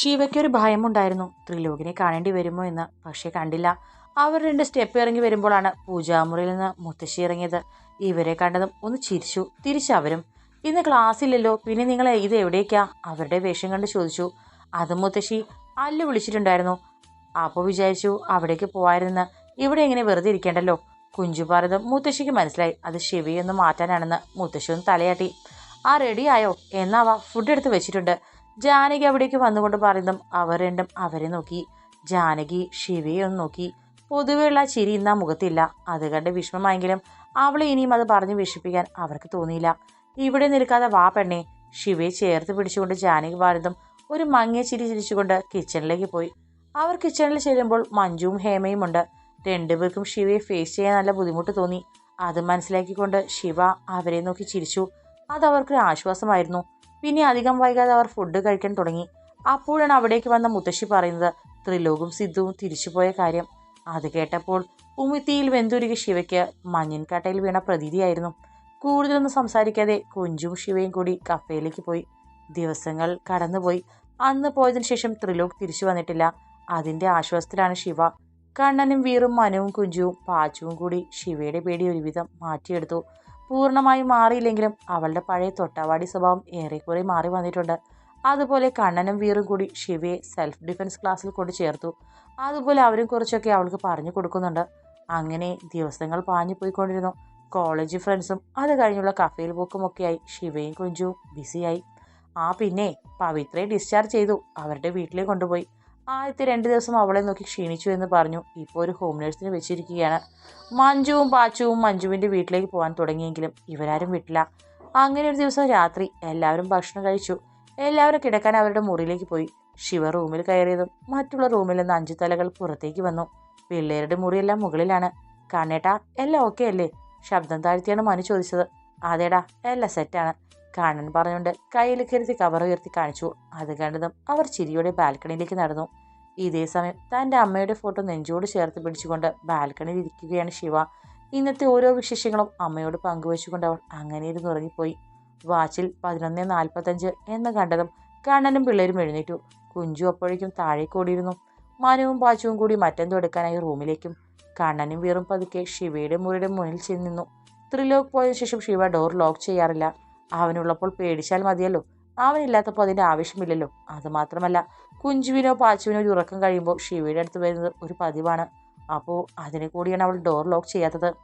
ശിവയ്ക്കൊരു ഭയമുണ്ടായിരുന്നു. ത്രിലോകിനെ കാണേണ്ടി വരുമോ എന്ന് പക്ഷെ കണ്ടില്ല. അവർ രണ്ട് സ്റ്റെപ്പ് ഇറങ്ങി വരുമ്പോഴാണ് പൂജാമുറിയിൽ നിന്ന് മുത്തശ്ശി ഇറങ്ങിയത്. ഇവരെ കണ്ടതും ഒന്ന് ചിരിച്ചു. തിരിച്ചവരും ഇന്ന് ക്ലാസ്സില്ലല്ലോ പിന്നെ നിങ്ങൾ ഇത് എവിടേക്കാ? അവരുടെ വേഷം കണ്ട് ചോദിച്ചു. അത് മുത്തശ്ശി അല്ല വിളിച്ചിട്ടുണ്ടായിരുന്നു. അപ്പോൾ വിചാരിച്ചു അവിടേക്ക് പോവായിരുന്ന ഇവിടെ ഇങ്ങനെ വെറുതെ ഇരിക്കേണ്ടല്ലോ? കുഞ്ചു പറഞ്ഞതും മുത്തശ്ശിക്ക് മനസ്സിലായി. അത് ശിവയൊന്ന് മാറ്റാനാണെന്ന് മുത്തശ്ശി ഒന്ന് തലയാട്ടി. ആ റെഡിയായോ എന്നാവാ ഫുഡ് എടുത്ത് വെച്ചിട്ടുണ്ട്. ജാനകി അവിടേക്ക് വന്നുകൊണ്ട് പറയുന്നതും അവർ രണ്ടും അവരെ നോക്കി. ജാനകി ശിവയെ ഒന്ന് നോക്കി. പൊതുവെയുള്ള ചിരി ഇന്ന് മുഖത്തില്ല. അത് കണ്ട് വിഷമമായെങ്കിലും അവളെ ഇനിയും അത് പറഞ്ഞ് വിഷിപ്പിക്കാൻ അവർക്ക് തോന്നിയില്ല. ഇവിടെ നിൽക്കാതെ വാ പെണ്ണെ. ശിവയെ ചേർത്ത് പിടിച്ചുകൊണ്ട് ജാനകി ഭാരതം ഒരു മങ്ങിയ ചിരി ചിരിച്ചുകൊണ്ട് കിച്ചണിലേക്ക് പോയി. അവർ കിച്ചണിൽ ചെല്ലുമ്പോൾ മഞ്ജുവും ഹേമയും ഉണ്ട്. രണ്ടുപേർക്കും ശിവയെ ഫേസ് ചെയ്യാൻ നല്ല ബുദ്ധിമുട്ട് തോന്നി. അത് മനസ്സിലാക്കിക്കൊണ്ട് ശിവ അവരെ നോക്കി ചിരിച്ചു. അത് അവർക്ക് ആശ്വാസമായിരുന്നു. പിന്നെ അധികം വൈകാതെ അവർ ഫുഡ് കഴിക്കാൻ തുടങ്ങി. അപ്പോഴാണ് അവിടേക്ക് വന്ന മുത്തശ്ശി പറയുന്നത് ത്രിലോകും സിദ്ധുവും തിരിച്ചുപോയ കാര്യം. അത് കേട്ടപ്പോൾ ഉമിത്തിയിൽ വെന്തുരുകി ശിവയ്ക്ക് മഞ്ഞിൻകാട്ടയിൽ വീണ പ്രതീതിയായിരുന്നു. കൂടുതലൊന്നും സംസാരിക്കാതെ കുഞ്ചും ശിവയും കൂടി കഫേയിലേക്ക് പോയി. ദിവസങ്ങൾ കടന്നുപോയി. അന്ന് പോയതിനു ശേഷം ത്രിലോക് തിരിച്ചു വന്നിട്ടില്ല. അതിന്റെ ആശ്വാസത്തിലാണ് ശിവ. കണ്ണനും വീറും മനുവും കുഞ്ചുവും പാച്ചുവും കൂടി ശിവയുടെ പേടി ഒരുവിധം മാറ്റിയെടുത്തു. പൂർണമായും മാറിയില്ലെങ്കിലും അവളുടെ പഴയ തൊട്ടാവാടി സ്വഭാവം ഏറെക്കുറെ മാറി വന്നിട്ടുണ്ട്. അതുപോലെ കണ്ണനും വീറും കൂടി ശിവയെ സെൽഫ് ഡിഫൻസ് ക്ലാസ്സിൽ കൊണ്ട് ചേർത്തു. അതുപോലെ അവരും കുറച്ചൊക്കെ അവൾക്ക് പറഞ്ഞു കൊടുക്കുന്നുണ്ട്. അങ്ങനെ ദിവസങ്ങൾ പാഞ്ഞു പോയിക്കൊണ്ടിരുന്നു. കോളേജ് ഫ്രണ്ട്സും അത് കഴിഞ്ഞുള്ള കഫേയിൽ പോക്കുമൊക്കെയായി ശിവയും കുഞ്ചുവും ബിസിയായി ആ പിന്നെ പവിത്രയെ ഡിസ്ചാർജ് ചെയ്തു. അവരുടെ വീട്ടിലേക്ക് കൊണ്ടുപോയി. ആദ്യത്തെ രണ്ട് ദിവസം അവളെ നോക്കി ക്ഷീണിച്ചു എന്ന് പറഞ്ഞു. ഇപ്പോൾ ഒരു ഹോം നേഴ്സിന് വെച്ചിരിക്കുകയാണ്. മഞ്ജുവും പാച്ചുവും മഞ്ജുവിന്റെ വീട്ടിലേക്ക് പോകാൻ തുടങ്ങിയെങ്കിലും ഇവരാരും വിട്ടില്ല. അങ്ങനെ ഒരു ദിവസം രാത്രി എല്ലാവരും ഭക്ഷണം കഴിച്ചു. എല്ലാവരും കിടക്കാൻ അവരുടെ മുറിയിലേക്ക് പോയി. ശിവ റൂമിൽ കയറിയതും മറ്റുള്ള റൂമിൽ നിന്ന് അഞ്ചു തലകൾ പുറത്തേക്ക് വന്നു. പിള്ളേരുടെ മുറിയെല്ലാം മുകളിലാണ്. കണ്ണേട്ടാ എല്ലാം ഓക്കെ അല്ലേ? ശബ്ദം താഴ്ത്തിയാണ് മനു ചോദിച്ചത്. അതേടാ എല്ലാം സെറ്റാണ് കാണൻ പറഞ്ഞുകൊണ്ട് കയ്യിൽ കരുതി കവർ ഉയർത്തി കാണിച്ചു. അത് കണ്ടതും അവർ ചിരിയോടെ ബാൽക്കണിയിലേക്ക് നടന്നു. ഇതേ സമയം തന്റെ അമ്മയുടെ ഫോട്ടോ നെഞ്ചോട് ചേർത്ത് പിടിച്ചുകൊണ്ട് ബാൽക്കണിയിൽ ഇരിക്കുകയാണ് ശിവ. ഇന്നത്തെ ഓരോ വിശേഷങ്ങളും അമ്മയോട് പങ്കുവച്ചുകൊണ്ട് അവൾ അങ്ങനെ ഇരുന്ന് ഉറങ്ങിപ്പോയി. വാച്ചിൽ പതിനൊന്ന് നാൽപ്പത്തഞ്ച് എന്ന് കണ്ടതും കണ്ണനും പിള്ളേരും എഴുന്നേറ്റു. കുഞ്ചു അപ്പോഴേക്കും താഴേക്ക് ഓടിയിരുന്നു മനുവും പാച്ചുവും കൂടി മറ്റെന്തോ എടുക്കാനായി റൂമിലേക്കും. കണ്ണനും വീറും പതുക്കെ ശിവയുടെ മുറിയുടെ മുന്നിൽ ചെന്ന് നിന്നു. ത്രിലോക് പോയതിനു ശേഷം ശിവ ഡോർ ലോക്ക് ചെയ്യാറില്ല. അവനുള്ളപ്പോൾ പേടിച്ചാൽ മതിയല്ലോ. അവനില്ലാത്തപ്പോൾ അതിന്റെ ആവശ്യമില്ലല്ലോ. അതുമാത്രമല്ല കുഞ്ചുവിനോ പാച്ചുവിനോ ഒരു ഉറക്കം കഴിയുമ്പോൾ ശിവയുടെ അടുത്ത് വരുന്നത് ഒരു പതിവാണ്. അപ്പോൾ അതിനെ കൂടിയാണ് അവൾ ഡോർ ലോക്ക് ചെയ്യാത്തത്.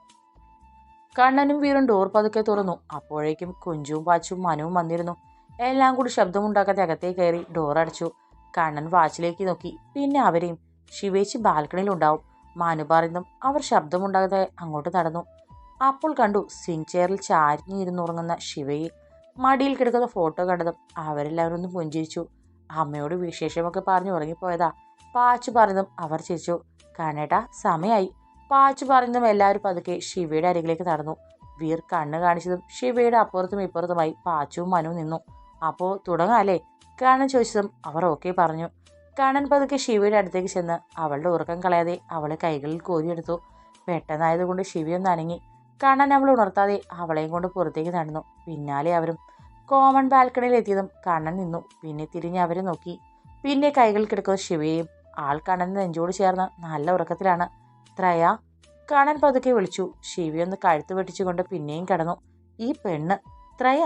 കണ്ണനും വീറും ഡോർ പതുക്കെ തുറന്നു. അപ്പോഴേക്കും കുഞ്ചുവും പാച്ചുവും മനുവും വന്നിരുന്നു. എല്ലാം കൂടി ശബ്ദമുണ്ടാക്കാതെ അകത്തേ കയറി ഡോർ അടച്ചു. കണ്ണൻ വാച്ചിലേക്ക് നോക്കി. പിന്നെ അവരെയും. ശിവേച്ചി ബാൽക്കണിയിൽ ഉണ്ടാവും. മനു പറയുന്നു അവർ ശബ്ദമുണ്ടാകാതെ അങ്ങോട്ട് നടന്നു. അപ്പോൾ കണ്ടു സിങ് ചെയറിൽ ചാരിഞ്ഞിരുന്നുറങ്ങുന്ന ശിവയെ മടിയിൽ കിടക്കുന്ന ഫോട്ടോ കണ്ടതും അവരെല്ലാവരും ഒന്ന് പുഞ്ചിരിച്ചു. അമ്മയോട് വിശേഷമൊക്കെ പറഞ്ഞു ഉറങ്ങിപ്പോയതാ. പാച്ചു പറഞ്ഞതും അവർ ചിരിച്ചു. കണ്ണേട്ടാ സമയായി. പാച്ചു പറഞ്ഞതും എല്ലാവരും പതുക്കെ ശിവയുടെ അരികിലേക്ക് നടന്നു. വീർ കണ്ണ് കാണിച്ചതും ശിവയുടെ അപ്പുറത്തും ഇപ്പുറത്തുമായി പാച്ചുവും മനു നിന്നു. അപ്പോൾ തുടങ്ങാല്ലേ? കണ്ണൻ ചോദിച്ചതും അവർ ഓക്കെ പറഞ്ഞു. കണ്ണൻ പതുക്കെ ശിവയുടെ അടുത്തേക്ക് ചെന്ന് അവളുടെ ഉറക്കം കളയാതെ അവളെ കൈകളിൽ കോരിയെടുത്തു. പെട്ടെന്നായതുകൊണ്ട് ശിവയൊന്ന് അനങ്ങി കണ്ണൻ അവൾ ഉണർത്താതെ അവളെയും കൊണ്ട് പുറത്തേക്ക് നടന്നു. പിന്നാലെ അവരും കോമൺ ബാൽക്കണിയിൽ എത്തിയതും കണ്ണൻ നിന്നു. പിന്നെ തിരിഞ്ഞ് അവരെ നോക്കി. പിന്നെ കൈകൾ കിടക്കുന്ന ശിവയും ആൾ കണ്ണൻ നെഞ്ചോട് ചേർന്ന് നല്ല ഉറക്കത്തിലാണ്. ത്രയ കണ്ണൻ പതുക്കെ വിളിച്ചു. ശിവയൊന്ന് കഴുത്ത് വെട്ടിച്ചുകൊണ്ട് പിന്നെയും കിടന്നു. ഈ പെണ്ണ് ത്രയ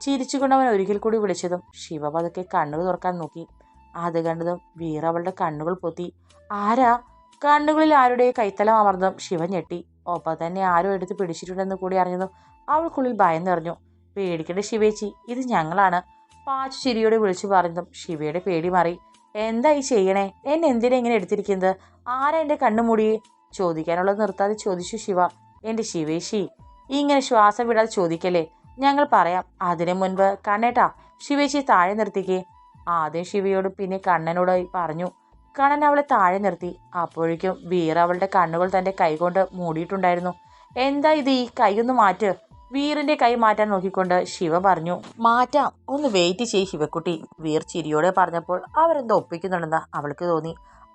ചിരിച്ചുകൊണ്ട് അവൻ ഒരിക്കൽ കൂടി വിളിച്ചതും ശിവ പതുക്കെ കണ്ണുകൾ തുറക്കാൻ നോക്കി. അത് കണ്ടതും വീറ അവളുടെ കണ്ണുകൾ പൊത്തി. ആരാ? കണ്ണുകളിൽ ആരുടെ കൈത്തലം അമർന്നതും ശിവ ഞെട്ടി. ഒപ്പം തന്നെ ആരോ എടുത്ത് പിടിച്ചിട്ടുണ്ടെന്ന് കൂടി അറിഞ്ഞതും അവൾക്കുള്ളിൽ ഭയം നിറഞ്ഞു. പേടിക്കേണ്ട ശിവേച്ചി ഇത് ഞങ്ങളാണ്. പാച്ചു ചിരിയോടെ വിളിച്ചു പറഞ്ഞതും ശിവയുടെ പേടി മാറി. എന്താ ഈ ചെയ്യണേ? എന്നെ എന്തിനാ ഇങ്ങനെ എടുത്തിരിക്കുന്നത്? ആരാ എന്റെ കണ്ണു മൂടിയേ ചോദിക്കാനുള്ളത് നിർത്താതെ ചോദിച്ചു ശിവ. എന്റെ ശിവേശി ഇങ്ങനെ ശ്വാസം വിടാതെ ചോദിക്കല്ലേ? ഞങ്ങൾ പറയാം അതിനു മുൻപ് കണ്ണേട്ടാ ശിവേശി താഴെ നിർത്തിക്കേ. ആദ്യം ശിവയോട് പിന്നെ കണ്ണനോട് പറഞ്ഞു കണ്ണൻ അവളെ താഴെ നിർത്തി. അപ്പോഴേക്കും വീർ അവളുടെ കണ്ണുകൾ തന്റെ കൈകൊണ്ട് മൂടിയിട്ടുണ്ടായിരുന്നു. എന്താ ഇത് ഈ കൈ ഒന്ന് മാറ്റ്? വീറിന്റെ കൈ മാറ്റാൻ നോക്കിക്കൊണ്ട് ശിവ പറഞ്ഞു മാറ്റാം ഒന്ന് വെയിറ്റ് ചെയ്യ് ശിവക്കുട്ടി. വീർ ചിരിയോടെ പറഞ്ഞപ്പോൾ അവരെന്തോ ഒപ്പിക്കുന്നുണ്ടെന്ന് അവൾക്ക് തോന്നി.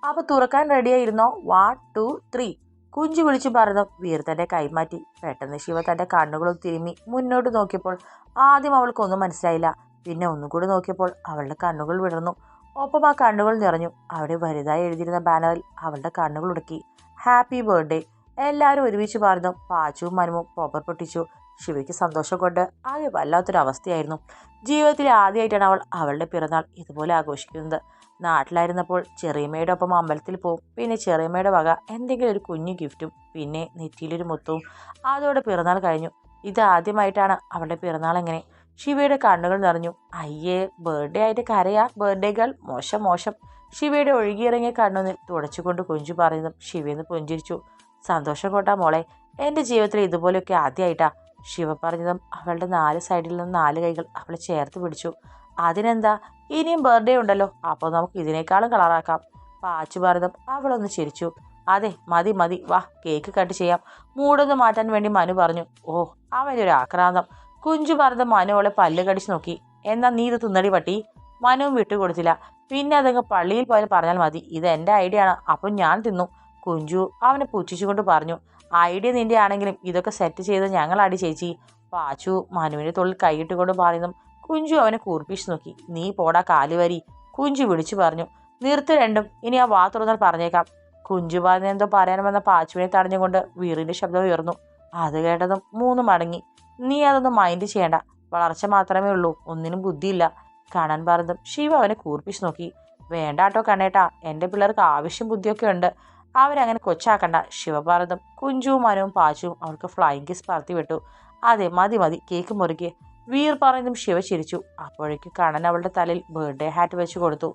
അപ്പൊ തുറക്കാൻ റെഡിയായിരുന്നോ വൺ ടു ത്രീ കുഞ്ചു വിളിച്ചു പറഞ്ഞു. വീർ തന്റെ കൈമാറ്റി പെട്ടെന്ന് ശിവ തന്റെ കണ്ണുകളും തിരുമ്മി മുന്നോട്ട് നോക്കിയപ്പോൾ ആദ്യം അവൾക്കൊന്നും മനസ്സിലായില്ല. പിന്നെ ഒന്നുകൂടി നോക്കിയപ്പോൾ അവളുടെ കണ്ണുകൾ വിടർന്നു. ഒപ്പം ആ കണ്ണുകൾ നിറഞ്ഞു. അവിടെ വലുതായി എഴുതിയിരുന്ന ബാനറിൽ അവളുടെ കണ്ണുകൾ ഉടക്കി. ഹാപ്പി ബർത്ത്ഡേ എല്ലാവരും ഒരുമിച്ച് പറഞ്ഞു പാച്ചുവും മനുവും പോപ്പർ പൊട്ടിച്ചു. ശിവയ്ക്ക് സന്തോഷം കൊണ്ട് ആകെ വല്ലാത്തൊരവസ്ഥയായിരുന്നു ജീവിതത്തിൽ ആദ്യമായിട്ടാണ് അവൾ അവളുടെ പിറന്നാൾ ഇതുപോലെ ആഘോഷിക്കുന്നത്. നാട്ടിലായിരുന്നപ്പോൾ ചെറിയമ്മയുടെ ഒപ്പം അമ്പലത്തിൽ പോവും. പിന്നെ ചെറിയമ്മയുടെ വക എന്തെങ്കിലും ഒരു കുഞ്ഞു ഗിഫ്റ്റും പിന്നെ നെറ്റിയിലൊരു മുത്തവും അതോടെ പിറന്നാൾ കഴിഞ്ഞു. ഇതാദ്യമായിട്ടാണ് അവളുടെ പിറന്നാൾ എങ്ങനെ. ശിവയുടെ കണ്ണുകൾ നിറഞ്ഞു. അയ്യേ ബർത്ത്ഡേ ആയിട്ട് കരയാ. ബർത്ത്ഡേ ഗേൾ മോശം മോശം. ശിവയുടെ ഒഴുകിയിറങ്ങിയ കണ്ണൊന്നിൽ തുടച്ചുകൊണ്ട് കുഞ്ചു പറയുന്നതും ശിവയെന്ന് പുഞ്ചിരിച്ചു. സന്തോഷം കൊണ്ടാ മോളെ. എന്റെ ജീവിതത്തിൽ ഇതുപോലെയൊക്കെ ആദ്യമായിട്ടാ. ശിവ പറഞ്ഞതും അവളുടെ നാല് സൈഡിൽ നിന്ന് നാല് കൈകൾ അവളെ ചേർത്ത് പിടിച്ചു. അതിനെന്താ? ഇനിയും ബർത്ത്ഡേ ഉണ്ടല്ലോ. അപ്പോൾ നമുക്ക് ഇതിനേക്കാളും കളറാക്കാം പാച്ചു പറഞ്ഞതും അവളൊന്ന് ചിരിച്ചു. അതെ മതി മതി. വാ കേക്ക് കട്ട് ചെയ്യാം. മൂടൊന്ന് മാറ്റാൻ വേണ്ടി മനു പറഞ്ഞു. ഓ അവനൊരു ആക്രാന്തം. കുഞ്ചു പറഞ്ഞ മനു അവളെ പല്ല് കടിച്ചു നോക്കി. എന്നാ നീ ഇത് തിന്നടി പട്ടി? മനുവും വിട്ടുകൊടുത്തില്ല പിന്നെ അതങ്ങ് പള്ളിയിൽ പോയാൽ പറഞ്ഞാൽ മതി. ഇത് എന്റെ ഐഡിയ ആണ്. അപ്പം ഞാൻ തിന്നു. കുഞ്ചു അവനെ പുച്ഛിച്ചുകൊണ്ട് പറഞ്ഞു. ഐഡിയ നിന്റെ ആണെങ്കിലും ഇതൊക്കെ സെറ്റ് ചെയ്ത് ഞങ്ങളാടി ചേച്ചി. പാച്ചു മനുവിന്റെ തൊഴിൽ കൈയിട്ടുകൊണ്ട് പറയുന്നു കുഞ്ചു അവനെ കൂർപ്പിച്ച് നോക്കി. നീ പോടാ കാലുവരി കുഞ്ചു വിളിച്ചു പറഞ്ഞു. നിർത്ത് രണ്ടും. ഇനി ആ വാ തുറന്നാൽ പറഞ്ഞേക്കാം. കുഞ്ചു പറഞ്ഞെന്തോ പറയാൻ വന്ന പാച്ചുവിനെ തടഞ്ഞുകൊണ്ട് വീറിന്റെ ശബ്ദം ഉയർന്നു. അത് കേട്ടതും മൂന്ന് മടങ്ങി. നീ അതൊന്നും മൈൻഡ് ചെയ്യണ്ട. വളർച്ച മാത്രമേ ഉള്ളൂ. ഒന്നിനും ബുദ്ധിയില്ല. കാണാൻ പറഞ്ഞതും ശിവ അവനെ കൂർപ്പിച്ച് നോക്കി. വേണ്ട കേട്ടോ കണ്ണേട്ടാ. എന്റെ പിള്ളേർക്ക് ആവശ്യം ബുദ്ധിയൊക്കെ ഉണ്ട്. അവരങ്ങനെ കൊച്ചാക്കണ്ട. ശിവഭാരതം കുഞ്ചുവും മനവും പാച്ചുവും അവൾക്ക് ഫ്ലൈങ് കിസ് പറത്തി വിട്ടു. അതെ മതി മതി കേക്ക് മുറുകെ. വീർ പറഞ്ഞതും ശിവ ചിരിച്ചു. അപ്പോഴേക്ക് കണ്ണൻ അവളുടെ തലയിൽ ബർത്ത്ഡേ ഹാറ്റ് വെച്ച് കൊടുത്തു.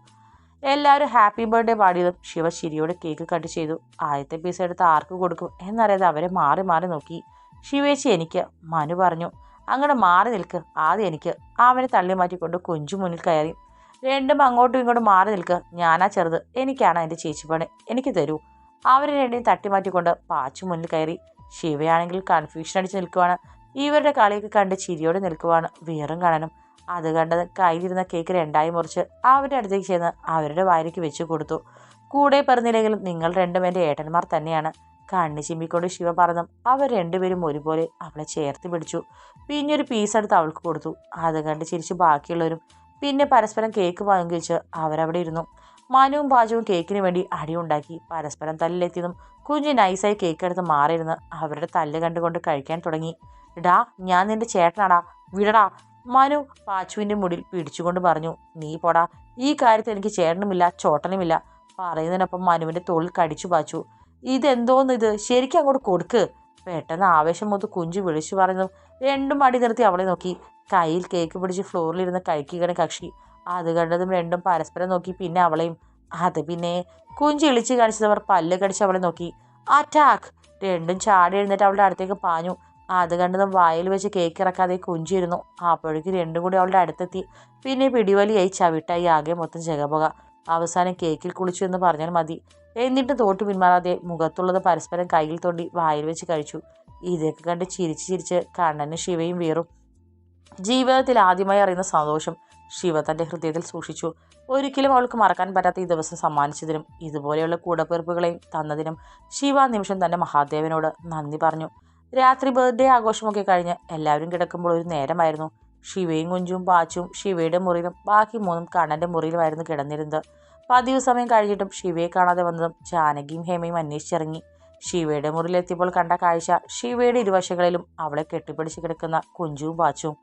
എല്ലാവരും ഹാപ്പി ബർത്ത്ഡേ പാടിയതും ശിവ ചിരിയോടെ കേക്ക് കട്ട് ചെയ്തു. ആദ്യത്തെ പീസ് എടുത്ത് ആർക്ക് കൊടുക്കും എന്നറിയാതെ അവരെ മാറി മാറി നോക്കി. ശിവേച്ചി എനിക്ക് മനു പറഞ്ഞു. അങ്ങോട്ട് മാറി നിൽക്ക് ആദ്യം എനിക്ക്. അവനെ തള്ളി മാറ്റിക്കൊണ്ട് കൊഞ്ചു മുന്നിൽ കയറി. രണ്ടും അങ്ങോട്ടും ഇങ്ങോട്ടും മാറി നിൽക്ക്. ഞാനാ ചെറുത് എനിക്കാണ് എന്റെ ചേച്ചിപ്പണി. എനിക്ക് തരൂ. അവരെ രണ്ടിനും തട്ടിമാറ്റിക്കൊണ്ട് പാച്ചു മുന്നിൽ കയറി. ശിവയാണെങ്കിൽ കൺഫ്യൂഷൻ അടിച്ച് നിൽക്കുവാണ്. ഇവരുടെ കളിയൊക്കെ കണ്ട് ചിരിയോടെ നിൽക്കുവാണ് വീറും കാണാനും അത് കണ്ടത് കയ്യിലിരുന്ന കേക്ക് രണ്ടായി മുറിച്ച് അവരുടെ അടുത്തേക്ക് ചെന്ന് അവരുടെ വാരിക്ക് വെച്ചു കൊടുത്തു. കൂടെ പറഞ്ഞില്ലെങ്കിലും നിങ്ങൾ രണ്ടും എന്റെ ഏട്ടന്മാർ തന്നെയാണ്. കണ്ണു ചിമ്മിക്കൊണ്ട് ശിവ പറഞ്ഞു അവർ രണ്ടുപേരും ഒരുപോലെ അവളെ ചേർത്ത് പിടിച്ചു. പിന്നെ ഒരു പീസ് എടുത്ത് അവൾക്ക് കൊടുത്തു. അത് കണ്ട് ചിരിച്ച് ബാക്കിയുള്ളവരും പിന്നെ പരസ്പരം കേക്ക് പങ്കുവെച്ച് അവരവിടെ ഇരുന്നു. മനുവും പാചകവും കേക്കിന് വേണ്ടി അടിയുണ്ടാക്കി പരസ്പരം തല്ലിലെത്തിയതും കുഞ്ഞ് നൈസായി കേക്ക് എടുത്ത് മാറിയിരുന്ന് അവരുടെ തല്ല് കണ്ടുകൊണ്ട് കഴിക്കാൻ തുടങ്ങി. ഡാ ഞാൻ നിന്റെ ചേട്ടനാടാ. വിടടാ. മനു പാച്ചുവിന്റെ മുടിൽ പിടിച്ചുകൊണ്ട് പറഞ്ഞു. നീ പോടാ. ഈ കാര്യത്തിൽ എനിക്ക് ചേട്ടനുമില്ല ചോട്ടനുമില്ല. പറയുന്നതിനൊപ്പം മനുവിന്റെ തോളിൽ കടിച്ചു പാച്ചു. ഇതെന്തോന്ന് ഇത്? ശരിക്കും അങ്ങോട്ട് കൊടുക്ക്. പെട്ടെന്ന് ആവേശം മുത്ത് കുഞ്ചു വിളിച്ചു പറഞ്ഞു രണ്ടും അടി നിർത്തി അവളെ നോക്കി. കയ്യിൽ കേക്ക് പിടിച്ച് ഫ്ലോറിലിരുന്ന് കഴിക്കുകയാണ് കക്ഷി. അത് കണ്ടതും രണ്ടും പരസ്പരം നോക്കി പിന്നെ അവളെയും അത് പിന്നെ കുഞ്ചി ഇളിച്ച് കാണിച്ചതവർ പല്ല് കടിച്ച് അവളെ നോക്കി. അറ്റാക്ക്! രണ്ടും ചാടി എഴുന്നേറ്റ് അവളുടെ അടുത്തേക്ക് പാഞ്ഞു. അത് കണ്ടതും വായിൽ വെച്ച് കേക്ക് ഇറക്കാതെ കുഞ്ചിരുന്നു അപ്പോഴേക്കും രണ്ടും കൂടി അവളുടെ അടുത്തെത്തി. പിന്നെ പിടിവലിയായി ചവിട്ടായി ആകെ മൊത്തം ജഗപുക അവസാനം കേക്കിൽ കുളിച്ചു എന്ന് പറഞ്ഞാൽ മതി. എന്നിട്ട് തോട്ട് പിന്മാറാതെ മുഖത്തുള്ളത് പരസ്പരം കയ്യിൽ തൊണ്ടി വായിൽ വെച്ച് കഴിച്ചു. ഇതൊക്കെ കണ്ട് ചിരിച്ച് ചിരിച്ച് കണ്ണനും ശിവയും വീറും. ജീവിതത്തിൽ ആദ്യമായി അറിയുന്ന സന്തോഷം. ശിവ തന്റെ ഹൃദയത്തിൽ സൂക്ഷിച്ചു. ഒരിക്കലും അവൾക്ക് മറക്കാൻ പറ്റാത്ത ഈ ദിവസം സമ്മാനിച്ചതിനും ഇതുപോലെയുള്ള കൂടപ്പിറപ്പുകളെയും തന്നതിനും ശിവ നിമിഷം തന്റെ മഹാദേവനോട് നന്ദി പറഞ്ഞു. രാത്രി ബർത്ത്ഡേ ആഘോഷമൊക്കെ കഴിഞ്ഞ് എല്ലാവരും കിടക്കുമ്പോൾ ഒരു നേരമായിരുന്നു. ശിവയും കുഞ്ചും പാച്ചും ശിവയുടെ മുറിയിലും ബാക്കി മൂന്നും കണ്ണന്റെ മുറിയിലുമായിരുന്നു കിടന്നിരുന്നത്. പതിവ് സമയം കഴിഞ്ഞിട്ടും ശിവയെ കാണാതെ വന്നതും ജാനകിയും ഹേമയും അന്വേഷിച്ചിറങ്ങി. ശിവയുടെ മുറിയിലെത്തിയപ്പോൾ കണ്ട കാഴ്ച ശിവയുടെ ഇരുവശങ്ങളിലും അവളെ കെട്ടിപ്പിടിച്ച് കിടക്കുന്ന കുഞ്ചും പാച്ചും.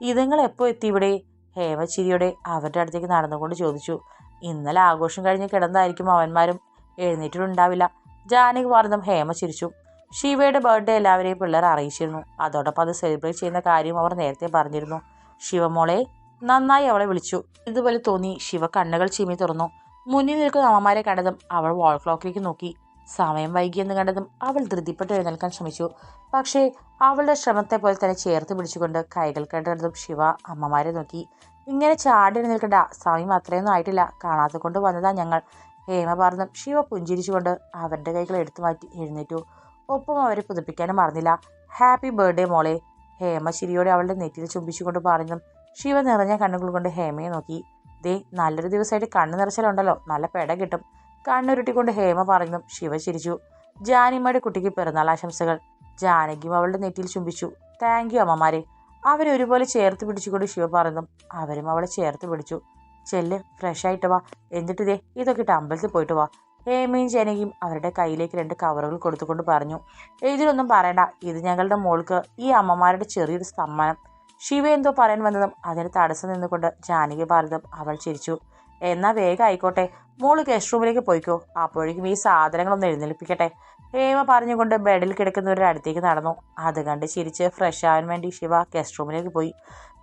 ഇതുങ്ങൾ എപ്പോൾ എത്തി ഇവിടെ? ഹേമ ചിരിയോടെ അവരുടെ അടുത്തേക്ക് നടന്നുകൊണ്ട് ചോദിച്ചു ഇന്നലെ ആഘോഷം കഴിഞ്ഞ് കിടന്നായിരിക്കും അവന്മാരും. എഴുന്നേറ്റിട്ടുണ്ടാവില്ല. ജാനകി പറഞ്ഞതും ഹേമ ചിരിച്ചു. ശിവയുടെ ബർത്ത്ഡേ എല്ലാവരെയും പിള്ളേർ അറിയിച്ചിരുന്നു. അതോടൊപ്പം അത് സെലിബ്രേറ്റ് ചെയ്യുന്ന കാര്യം അവർ നേരത്തെ പറഞ്ഞിരുന്നു. ശിവമോളെ നന്നായി അവളെ വിളിച്ചു. ഇതുപോലെ തോന്നി ശിവ കണ്ണുകൾ ചിമ്മി തുറന്നു. മുന്നിൽ നിൽക്കുന്ന അമ്മമാരെ കണ്ടതും അവൾ വാൾ ക്ലോക്കിലേക്ക് നോക്കി. സമയം വൈകിയെന്ന് കണ്ടതും അവൾ ധൃതിപ്പെട്ട് എഴുന്നേൽക്കാൻ ശ്രമിച്ചു. പക്ഷേ അവളുടെ ശ്രമത്തെ പോലെ തന്നെ ചേർത്ത് പിടിച്ചുകൊണ്ട് കൈകൾ കണ്ടതും ശിവ അമ്മമാരെ നോക്കി. ഇങ്ങനെ ചാടി എഴുന്നേൽക്കണ്ട സമയം അത്രയൊന്നും ആയിട്ടില്ല. കാണാതെ കൊണ്ട് വന്നതാ ഞങ്ങൾ. ഹേമ പറഞ്ഞു ശിവ പുഞ്ചിരിച്ചുകൊണ്ട് അവരുടെ കൈകൾ എടുത്തു മാറ്റി എഴുന്നേറ്റു. ഒപ്പം അവരെ പുതുപ്പിക്കാനും മറന്നില്ല. ഹാപ്പി ബർത്ത്ഡേ മോളെ. ഹേമ ചിരിയോടെ അവളുടെ നെറ്റിയിൽ ചുംബിച്ചുകൊണ്ട് പറഞ്ഞു ശിവ നിറഞ്ഞ കണ്ണുകൾ കൊണ്ട് ഹേമയെ നോക്കി. ദേ നല്ലൊരു ദിവസമായിട്ട് കണ്ണു നിറച്ചാലുണ്ടല്ലോ. നല്ല പെട കിട്ടും. കണ്ണുരുട്ടിക്കൊണ്ട് ഹേമ പറഞ്ഞു ശിവ ചിരിച്ചു. ജാനിമ്മയുടെ കുട്ടിക്ക് പിറന്നാൾ ആശംസകൾ. ജാനകിയും അവളുടെ നെറ്റിയിൽ ചുംബിച്ചു. താങ്ക് യു അമ്മമാരെ. അവരെ ഒരുപോലെ ചേർത്ത് പിടിച്ചുകൊണ്ട് ശിവ പറഞ്ഞു അവരും അവളെ ചേർത്ത് പിടിച്ചു. ചെല്ല് ഫ്രഷ് ആയിട്ട് വാ. എന്നിട്ട് ദേ ഇതൊക്കെ ഇട്ട് അമ്പലത്തിൽ പോയിട്ട് വാ. ഹേമയും ജനകിയും അവരുടെ കയ്യിലേക്ക് രണ്ട് കവറുകൾ കൊടുത്തുകൊണ്ട് പറഞ്ഞു ഇതിലൊന്നും പറയണ്ട. ഇത് ഞങ്ങളുടെ മോൾക്ക് ഈ അമ്മമാരുടെ ചെറിയൊരു സമ്മാനം. ശിവ എന്തോ പറയാൻ വന്നതും അതിന് തടസ്സം നിന്നുകൊണ്ട് ജാനകി പറഞ്ഞതും അവൾ ചിരിച്ചു. എന്നാ വേഗം ആയിക്കോട്ടെ. മോൾ ഗസ്റ്റ് റൂമിലേക്ക് പോയിക്കോ. അപ്പോഴേക്കും ഈ സാധനങ്ങളൊന്ന് എഴുന്നേൽപ്പിക്കട്ടെ. ഹേമ പറഞ്ഞുകൊണ്ട് ബെഡിൽ കിടക്കുന്നവരുടെ അടുത്തേക്ക് നടന്നു. അത് കണ്ട് ചിരിച്ച് ഫ്രഷ് ആവാൻ വേണ്ടി ശിവ ഗസ്റ്റ് റൂമിലേക്ക് പോയി.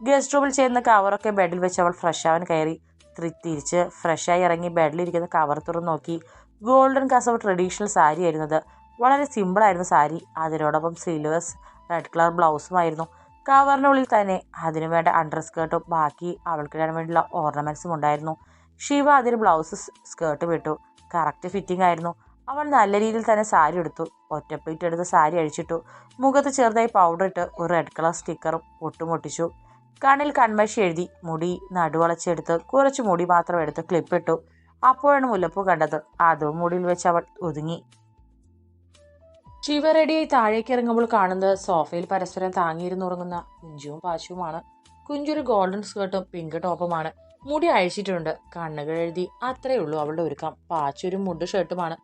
ഗസ്റ്റ് റൂമിൽ ചെന്ന് കവറൊക്കെ ബെഡിൽ വെച്ച് അവൾ ഫ്രഷ് ആവാൻ കയറി. തിരിച്ച് ഫ്രഷായി ഇറങ്ങി ബെഡിലിരിക്കുന്ന കവർ തുറന്ന് നോക്കി. ഗോൾഡൻ കസവ് ട്രഡീഷണൽ സാരി ആയിരുന്നത്. വളരെ സിമ്പിളായിരുന്നു സാരി. അതിനോടൊപ്പം സിൽവേഴ്സ് റെഡ് കളർ ബ്ലൗസുമായിരുന്നു കവറിനുള്ളിൽ തന്നെ അതിനു വേണ്ട അണ്ടർ സ്കേർട്ടും ബാക്കി അവൾക്കിടാൻ വേണ്ടിയുള്ള ഓർണമെന്റ്സും ഉണ്ടായിരുന്നു. ശിവ അതിന് ബ്ലൗസ് സ്കേർട്ട് വിട്ടു കറക്റ്റ് ഫിറ്റിംഗ് ആയിരുന്നു. അവൾ നല്ല രീതിയിൽ തന്നെ സാരി എടുത്തു. ഒറ്റപ്ലേറ്റ് എടുത്ത് സാരി അഴിച്ചിട്ടു. മുഖത്ത് ചെറുതായി പൗഡർ ഇട്ട് ഒരു റെഡ് കളർ സ്റ്റിക്കറും പൊട്ടുമൊട്ടിച്ചു കണ്ണിൽ കൺമഷി എഴുതി മുടി നടുവളച്ചെടുത്ത് കുറച്ച് മുടി മാത്രം എടുത്ത് ക്ലിപ്പിട്ടു അപ്പോഴാണ് മുല്ലപ്പൂ കണ്ടത്. അതും മുടിയിൽ വെച്ച് അവൾ ഒതുങ്ങി. ശിവ റെഡിയായി താഴേക്ക് ഇറങ്ങുമ്പോൾ കാണുന്നത് സോഫയിൽ പരസ്പരം താങ്ങിയിരുന്നുറങ്ങുന്ന കുഞ്ചുവും പാശുവുമാണ്. കുഞ്ചൊരു ഗോൾഡൻ സ്കേർട്ടും പിങ്ക് ടോപ്പുമാണ് മുടി അഴിച്ചിട്ടുണ്ട്. കണ്ണുകൾ എഴുതി. അത്രയേ ഉള്ളൂ അവളുടെ ഒരുക്കം. പാച്ചൊരു മുണ്ട് ഷർട്ടുമാണ്.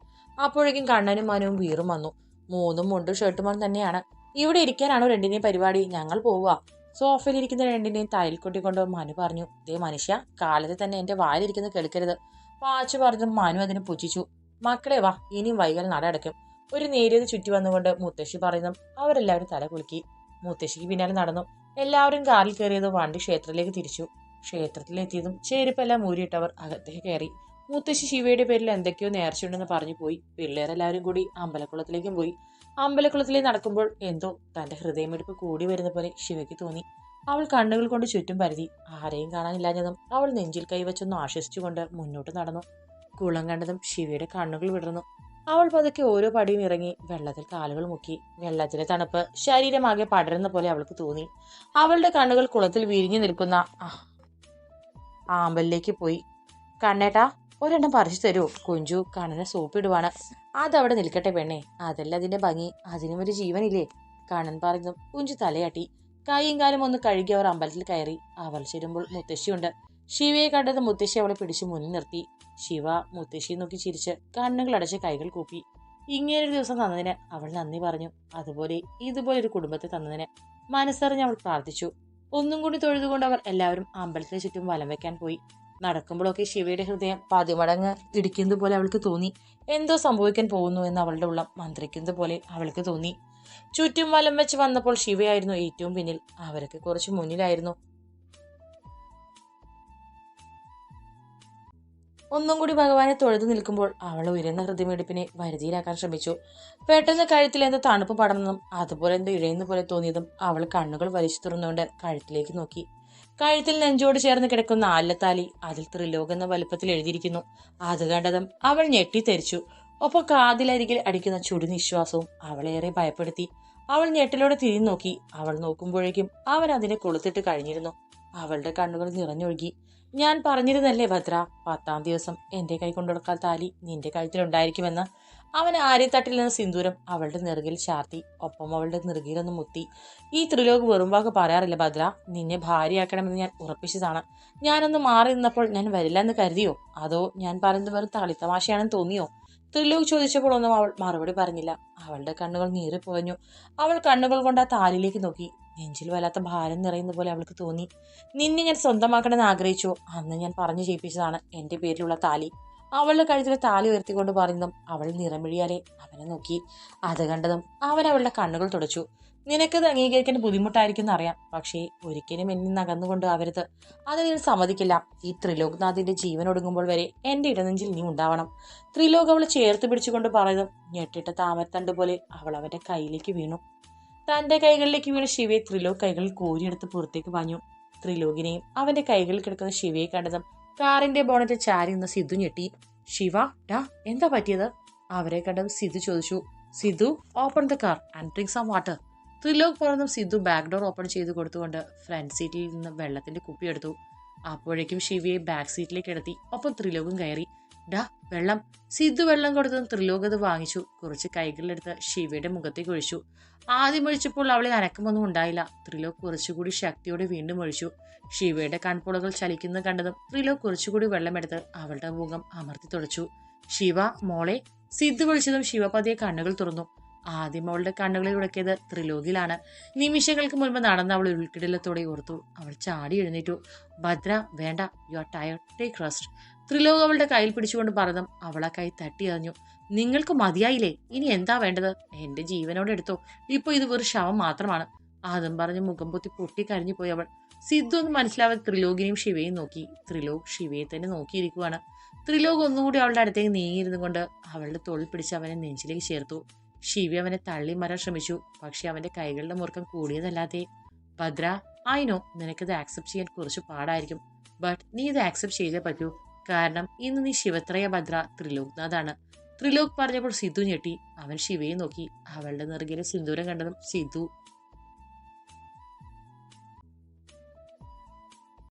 അപ്പോഴേക്കും കണ്ണനും മനുവും വീറും വന്നു. മൂന്നും മുണ്ടും ഷർട്ടുമാണ് തന്നെയാണ്. ഇവിടെ ഇരിക്കാനാണോ രണ്ടിനെയും പരിപാടി? ഞങ്ങൾ പോവുക. സോഫയിൽ ഇരിക്കുന്ന രണ്ടിനെയും തയ്യൽ കൊട്ടിക്കൊണ്ട് മനു പറഞ്ഞു ദേ മനുഷ്യ കാലത്ത് തന്നെ എന്റെ വായിലിരിക്കുന്നത് കേൾക്കരുത്. പാച്ചു പറഞ്ഞു മനു അതിനെ പുച്ഛിച്ചു. മക്കളെ വാ ഇനിയും വൈകൽ നട അടയ്ക്കും. ഒരു നേരിയത് ചുറ്റി വന്നുകൊണ്ട് മുത്തശ്ശി പറയുന്നു അവരെല്ലാവരും തല കുലുക്കി. മുത്തശ്ശിക്ക് പിന്നാലെ നടന്നു. എല്ലാവരും കാറിൽ കയറിയത് വണ്ടി ക്ഷേത്രത്തിലേക്ക് തിരിച്ചു. ക്ഷേത്രത്തിലെത്തിയതും ചെരുപ്പെല്ലാം ഊരിയിട്ടവർ അകത്തേക്ക് കയറി. മുത്തശ്ശി ശിവയുടെ പേരിൽ എന്തൊക്കെയോ നേർച്ചയുണ്ടെന്ന് പറഞ്ഞു പോയി. പിള്ളേരെല്ലാവരും കൂടി അമ്പലക്കുളത്തിലേക്കും പോയി. അമ്പലക്കുളത്തിലേക്ക് നടക്കുമ്പോൾ എന്തോ തന്റെ ഹൃദയമെടുപ്പ് കൂടി വരുന്ന പോലെ ശിവയ്ക്ക് തോന്നി. അവൾ കണ്ണുകൾ കൊണ്ട് ചുറ്റും പരതി. ആരെയും കാണാനില്ലാഞ്ഞതും അവൾ നെഞ്ചിൽ കൈവച്ചൊന്ന് ആശ്വസിച്ചുകൊണ്ട് മുന്നോട്ട് നടന്നു. കുളം കണ്ടതും ശിവയുടെ കണ്ണുകൾ വിടർന്നു. അവൾ പതുക്കെ ഓരോ പടിയും ഇറങ്ങി വെള്ളത്തിൽ കാലുകൾ മുക്കി. വെള്ളത്തിലെ തണുപ്പ് ശരീരമാകെ പടരുന്ന പോലെ അവൾക്ക് തോന്നി. അവളുടെ കണ്ണുകൾ കുളത്തിൽ വിരിഞ്ഞു നിൽക്കുന്ന ആമ്പലിലേക്ക് പോയി. കണ്ണേട്ടാ ഒരെണ്ണം പറിച്ചു തരുമോ കുഞ്ചു കണ്ണനെ സോപ്പിടുവാണ്. അതവിടെ നിൽക്കട്ടെ പെണ്ണേ. അതല്ല അതിന്റെ ഭംഗി. അതിനും ഒരു ജീവനില്ലേ? കണ്ണൻ പറഞ്ഞു കുഞ്ചു തലയാട്ടി. കൈയും കാലും ഒന്ന് കഴുകി അവർ അമ്പലത്തിൽ കയറി. അവൾ ചെരുമ്പോൾ മുത്തശ്ശിയുണ്ട്. ശിവയെ കണ്ടത് മുത്തശ്ശി അവളെ പിടിച്ച് മുന്നിൽ നിർത്തി. ശിവ മുത്തശ്ശിയെ നോക്കി ചിരിച്ച് കണ്ണുകൾ അടച്ച് കൈകൾ കൂപ്പി. ഇങ്ങനൊരു ദിവസം തന്നതിന് അവൾ നന്ദി പറഞ്ഞു. അതുപോലെ ഇതുപോലെ ഒരു കുടുംബത്തെ തന്നതിന് മനസ്സറിഞ്ഞ് അവൾ പ്രാർത്ഥിച്ചു. ഒന്നും കൂടി തൊഴുതുകൊണ്ട് അവർ എല്ലാവരും അമ്പലത്തിന് ചുറ്റും വലം വെക്കാൻ പോയി. നടക്കുമ്പോഴൊക്കെ ശിവയുടെ ഹൃദയം പതിമടങ്ങ് ഇടിക്കുന്നത് പോലെ അവൾക്ക് തോന്നി. എന്തോ സംഭവിക്കാൻ പോകുന്നു എന്ന് അവളുടെ ഉള്ളം മന്ത്രിക്കുന്നത് പോലെ അവൾക്ക് തോന്നി. ചുറ്റും വലം വെച്ച് വന്നപ്പോൾ ശിവയായിരുന്നു ഏറ്റവും പിന്നിൽ. അവരൊക്കെ കുറച്ച് മുന്നിലായിരുന്നു. ഒന്നും കൂടി ഭഗവാനെ തൊഴുതു നിൽക്കുമ്പോൾ അവൾ ഉയരുന്ന ഹൃദയമിടിപ്പിനെ വരുതിയിലാക്കാൻ ശ്രമിച്ചു. പെട്ടെന്ന് കഴുത്തിൽ എന്തോ തണുപ്പ് പടർന്നതും അതുപോലെ എന്തോ ഇഴയുന്ന പോലെ തോന്നിയതും അവൾ കണ്ണുകൾ വലിച്ചു തുറന്നുകൊണ്ട് കഴുത്തിലേക്ക് നോക്കി. കഴുത്തിൽ നെഞ്ചോട് ചേർന്ന് കിടക്കുന്ന ആല്ലത്താലി അതിൽ ത്രിലോക് എന്ന വലുപ്പത്തിൽ എഴുതിയിരിക്കുന്നു. അത് കണ്ടതും അവൾ ഞെട്ടിത്തെരിച്ചു ഒപ്പം കാതിലരികിൽ അടിക്കുന്ന ചുടുനിശ്വാസവും അവളേറെ ഭയപ്പെടുത്തി. അവൾ ഞെട്ടിലൂടെ തിരിഞ്ഞു നോക്കി അവൾ നോക്കുമ്പോഴേക്കും അവൻ അതിനെ കൊളുത്തിട്ട് കഴിഞ്ഞിരുന്നു. അവളുടെ കണ്ണുകൾ നിറഞ്ഞൊഴുകി. ഞാൻ പറഞ്ഞിരുന്നല്ലേ ഭദ്ര പത്താം ദിവസം എന്റെ കൈ കൊണ്ടുടക്കാൻ താലി നിന്റെ കഴുത്തിലുണ്ടായിരിക്കുമെന്ന്. അവൻ ആര്യത്തട്ടിൽ നിന്ന് സിന്ദൂരം അവളുടെ നെറുകിൽ ചാർത്തി ഒപ്പം അവളുടെ നെറുകിലൊന്ന് മുത്തി. ഈ ത്രിലോക് വെറും വാക്ക് പറയാറില്ല ഭദ്ര നിന്നെ ഭാര്യയാക്കണമെന്ന് ഞാൻ ഉറപ്പിച്ചതാണ്. ഞാനൊന്ന് മാറി നിന്നപ്പോൾ ഞാൻ വരില്ല എന്ന് കരുതിയോ? അതോ ഞാൻ പറയുന്നത് വെറും തളിത്തമാശയാണെന്ന് തോന്നിയോ? ത്രിലോക് ചോദിച്ചപ്പോൾ ഒന്നും അവൾ മറുപടി പറഞ്ഞില്ല. അവളുടെ കണ്ണുകൾ നീറിപ്പോഞ്ഞു അവൾ കണ്ണുകൾ കൊണ്ട് ആ താലിലേക്ക് നോക്കി. നെഞ്ചിൽ വല്ലാത്ത ഭാരം നിറയുന്ന പോലെ അവൾക്ക് തോന്നി. നിന്നെ ഞാൻ സ്വന്തമാക്കണമെന്ന് ആഗ്രഹിച്ചു. അന്ന് ഞാൻ പറഞ്ഞു ചെയ്യിപ്പിച്ചതാണ് എന്റെ പേരിലുള്ള താലി. അവളുടെ കഴുത്തിലെ താലി ഉയർത്തിക്കൊണ്ട് പറയുന്നതും അവൾ നിറമിഴിയാലെ അവനെ നോക്കി. അത് കണ്ടതും അവൻ അവളുടെ കണ്ണുകൾ തുടച്ചു. നിനക്കത് അംഗീകരിക്കാൻ ബുദ്ധിമുട്ടായിരിക്കും അറിയാം പക്ഷേ ഒരിക്കലും എന്നിൽ നിന്ന് അകന്നുകൊണ്ട് ആവരുത്. അത് നീ സമ്മതിക്കില്ല. ഈ ത്രിലോക്നാഥിന്റെ ജീവൻ ഒടുങ്ങുമ്പോൾ വരെ എന്റെ ഇടനെഞ്ചിൽ നീ ഉണ്ടാവണം. ത്രിലോക് അവളെ ചേർത്ത് പിടിച്ചുകൊണ്ട് പറയുന്നു ഞെട്ടിട്ട താമരത്തണ്ട് പോലെ അവൾ അവന്റെ കയ്യിലേക്ക് വീണു. തന്റെ കൈകളിലേക്ക് വീണ ശിവയെ ത്രിലോക് കൈകളിൽ കോരിയെടുത്ത് പുറത്തേക്ക് പാഞ്ഞു. ത്രിലോകിനെയും അവന്റെ കൈകളിൽ കിടക്കുന്ന ശിവയെ കണ്ടതും കാറിന്റെ ബോണറ്റ് ചാരി നിന്ന് സിദ്ധു ഞെട്ടി. ശിവ ഡാ എന്താ പറ്റിയത്? അവരെ കണ്ടതും സിദ്ധു ചോദിച്ചു. Sidhu open the car and drink some water Trilok പറന്നും Sidhu back door open ചെയ്ത് കൊടുത്തുകൊണ്ട് ഫ്രണ്ട് സീറ്റിൽ നിന്ന് വെള്ളത്തിന്റെ കുപ്പി എടുത്തു. അപ്പോഴേക്കും ശിവയെ ബാക്ക് സീറ്റിലേക്ക് എടുത്തി. ഒപ്പം ത്രിലോകും കയറി. ഡാ വെള്ളം. സിദ്ധു വെള്ളം കൊടുത്തതും ത്രിലോക് അത് വാങ്ങിച്ചു. കുറച്ച് കൈകളിലെടുത്ത് ശിവയുടെ മുഖത്തേക്ക് ഒഴിച്ചു. ആദ്യം ഒഴിച്ചപ്പോൾ അവളിൽ അനക്കമൊന്നും ഉണ്ടായില്ല. ത്രിലോക് കുറച്ചുകൂടി ശക്തിയോടെ വീണ്ടും ഒഴിച്ചു. ശിവയുടെ കൺപോളകൾ ചലിക്കുന്നത് കണ്ടതും ത്രിലോക് കുറച്ചുകൂടി വെള്ളമെടുത്ത് അവളുടെ മുഖം അമർത്തി തുടച്ചു. ശിവ മോളെ. സിദ്ധു വിളിച്ചതും ശിവ പതിയെ കണ്ണുകൾ തുറന്നു. ആദ്യം അവളുടെ കണ്ണുകളിൽ ഉടക്കിയത് ത്രിലോകിലാണ്. നിമിഷങ്ങൾക്ക് മുൻപ് നടന്ന അവൾ ഉൾക്കിടലത്തോടെ ഓർത്തു. അവൾ ചാടി എഴുന്നേറ്റു. ഭദ്ര വേണ്ട you are tired take rest Triloka അവളുടെ കയ്യിൽ പിടിച്ചുകൊണ്ട് പറഞ്ഞു അവളെ കൈ തട്ടി അറിഞ്ഞു. നിങ്ങൾക്ക് മതിയായില്ലേ? ഇനി എന്താ വേണ്ടത്? എന്റെ ജീവനോട് എടുത്തോ. ഇപ്പൊ ഇത് വെറും ശവം മാത്രമാണ്. അതും പറഞ്ഞ് മുഖം പൊത്തി പൊട്ടിക്കരഞ്ഞു പോയി അവൾ. സിദ്ധു ഒന്നും മനസ്സിലാവാതെ ത്രിലോകിനെയും ശിവയും നോക്കി. ത്രിലോക് ശിവയെ തന്നെ നോക്കിയിരിക്കുവാണ്. ത്രിലോക് ഒന്നുകൂടി അവളുടെ അടുത്തേക്ക് നീങ്ങിയിരുന്നു കൊണ്ട് അവളുടെ തൊഴിൽ പിടിച്ച് അവനെ നെഞ്ചിലേക്ക് ചേർത്തു. ശിവ അവനെ തള്ളി മരാൻ ശ്രമിച്ചു. പക്ഷെ അവന്റെ കൈകളുടെ മുറുക്കം കൂടിയതല്ലാതെ ഭദ്ര ഐ നോ നിനക്കിത് ആക്സെപ്റ്റ് ചെയ്യാൻ കുറച്ച് പാടായിരിക്കും. ബട്ട് നീ ഇത് ആക്സെപ്റ്റ് ചെയ്തേ പറ്റൂ. കാരണം ഇന്ന് നീ ശിവത്രയ ഭദ്ര ത്രിലോക്നാഥാണ് ത്രിലോക് പറഞ്ഞപ്പോൾ സിദ്ധു ഞെട്ടി. അവൻ ശിവയെ നോക്കി. അവളുടെ നെറുകയിലെ സിന്ദൂരം കണ്ടതും സിദ്ധു